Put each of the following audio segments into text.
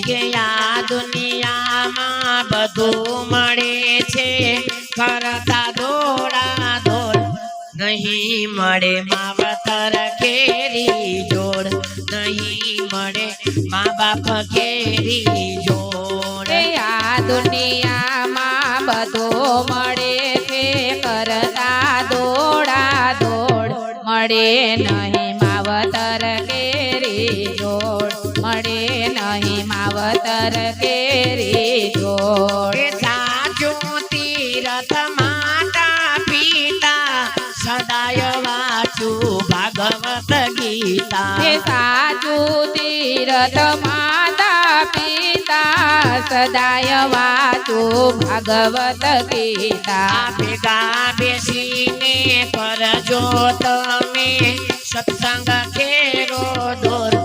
કે આ દુનિયામાં બધું મળે છે. કરતા દોડા દોડ નહીં મળે માવતર કેરી જોડ, નહીં મળે મા બાપ કેરી જોડ. આ દુનિયામાં બધું મળે છે. કરતા દોડા દોડ, મળે નહીં માવતર મળે નહીં માવતર કેરી જોડે સાચું તીરથ માતા પિતા સદાય વાંચું ભાગવત ગીતા એ સાચું તીરથ માતા પિતા સદાય વાચું ભાગવત ગીતા ભેગા બેસીને કરજો તમે સત્સંગ ખેરો દોર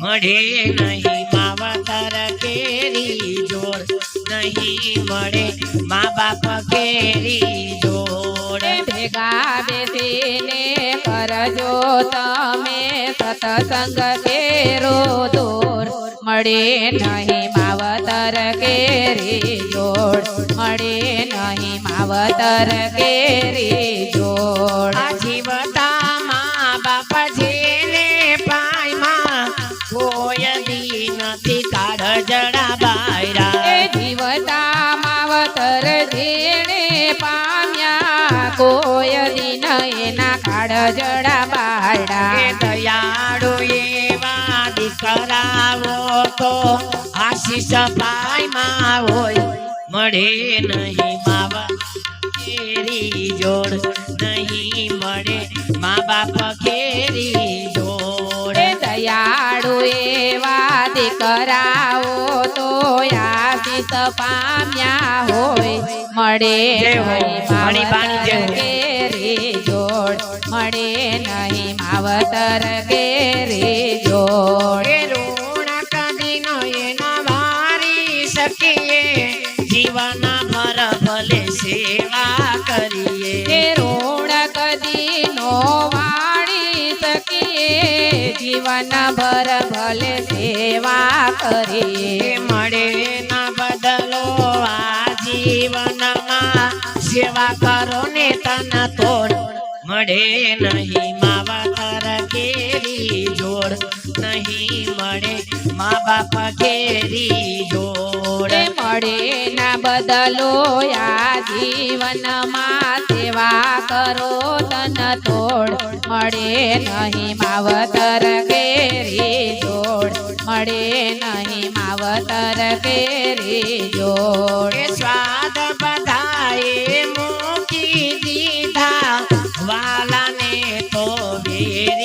મળે નહીં માવતર કેરી જોડ, નહીં મળે મા બાપ કેરી જોડ. ભેગા બેસીને કરજો તમે સતસંગ કેરો દોર મળે નહીં માવતર કેરી જોડ. મળે નહીં માવતર કેરી જોડ. કાઢ બાયરા. એ જીવતા માવતર જેણે પામ્યા કોઈ દિન એના કાળ જડા એ દયાળુ એવા તો આશીષ પાયમાં હોય. મળે નહીં માવા કેરી જોડ. દીકરાઓ તો આશીષ પામ્યા હોય. મળે નહીં. કેરી જોડ. મળે નહીં માવતર કેરી જોડ. શકીએ. જીવન ભર ભલે સેવા કરીએ. જીવન ભર ભલે સેવા કરી મળે ના બદલો આ જીવનમાં. સેવા કરો ને તન તોડ. મળે નહીં માવતર બદલો આ જીવનમાં સેવા કરો, તન તોડ. મળે નહીં માવતર કેરી જોડ. મળે નહીં માવતર કેરી જોડ. સ્વાદ બધાએ મૂકી દીધા. વાલાને તો વેરી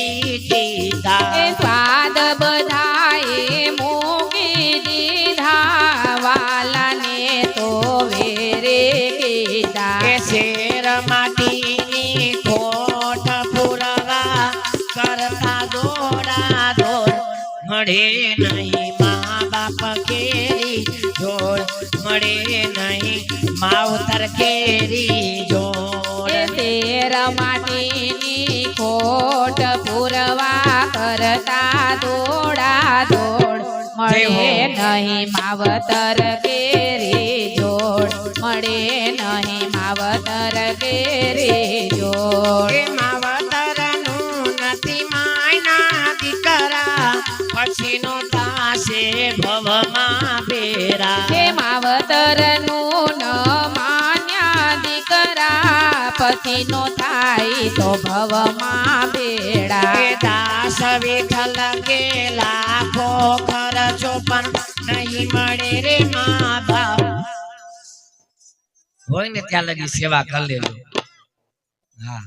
એ શેર માટીની ખોટ પૂરવા કરતા દોડા દોડ. મળે નહીં મા બાપ કેરી જોડ. મળે નહીં માવતર કેરી જોડ. શેર તેર માટીની ખોટ પૂરવા કરતા દોડા દોડ. મળે નહીં માવતર કેરી મળે નહીં માવતર કેરી જોડ. માવતરનું નથી માયના દીકરા. પછીનો તાશે ભવમાં બેરા હે માવતરનું ન માન્યા દીકરા પછીનો થાય તો ભવમાં બેડા. દાસ વિઠલ કે લાખો ખર્ચો પણ નહીં મળે રે મા હોય ને ત્યાં લગી સેવા કરી લેજો. હા.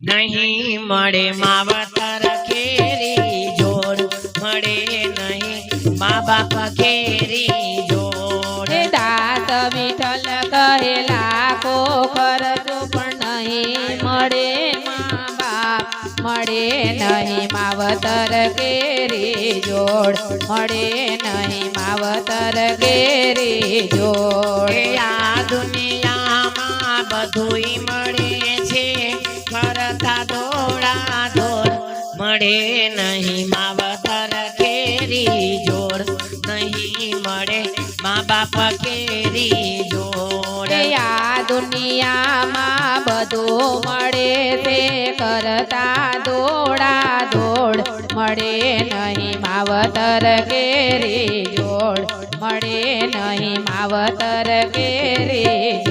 નહીં મળે માવતર કેરી જોડ મળે નહીં મા બાપ કેરી જોડ હે વિઠલ કહેલા કો ખર્ચો પણ નહીં મળે મા બાપ મળે નહીં માવતર કેરી જોડ મળે નહીં માવતર કેરી જોડ. બધુંય મળે છે. ફરતા દોડા દોડ મળે નહીં. માવતર કેરી જોડ નહીં મળે. મા બાપ કેરી જોડ. આ દુનિયામાં બધું મળે તે કરતા દોડા દોડ મળે નહીં. માવતર કેરી જોડ મળે નહીં. માવતર કેરી